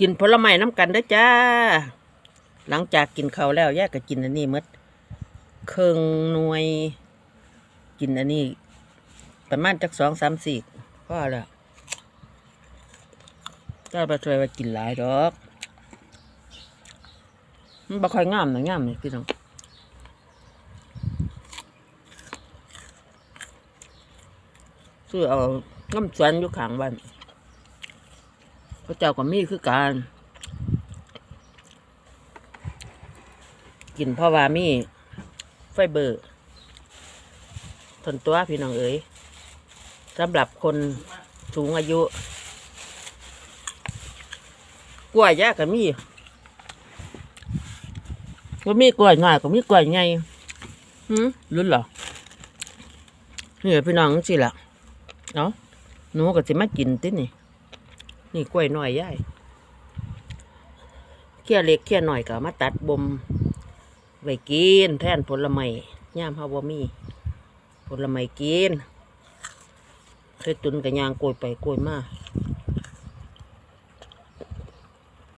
กินผลไม้น้ำกันเด้อจ้า หลังจากกินเขาแล้วแยกก็กินอันนี้มดเครื่องหน่วย กินอันนี้ ประมาณจักสองสามสี่พอแล้วก็ไปช่วยว่ากินหลายดอกมันบ่ค่อยงามนะงามนี่พี่น้องซื้อเอาน้ำสวนอยู่ข้างบ้าน พระเจ้าก็มีคือการ กินพราะว่ามีไฟเบอร์ทนตัวพี่น้องเอ๋ยสำหรับคนสูงอายุ กล้วยแยกก็มีก็มีกล้วยน้อยก็มีกล้วยใหญ่หืมรุ่นเหรอนี่พี่น้องสิละเนาะหนูก็สิมากินตินี่ นี่กล้วยหน่อยย่ายเคี่ยเล็กเคี่ยหน่อยก็เอามาตัดบ่มไว้กิน แทนผลไม้ย่ามเฮาบ่มี ผลไม้กินเคยตุนกับยางกล้วยไปกล้วยมา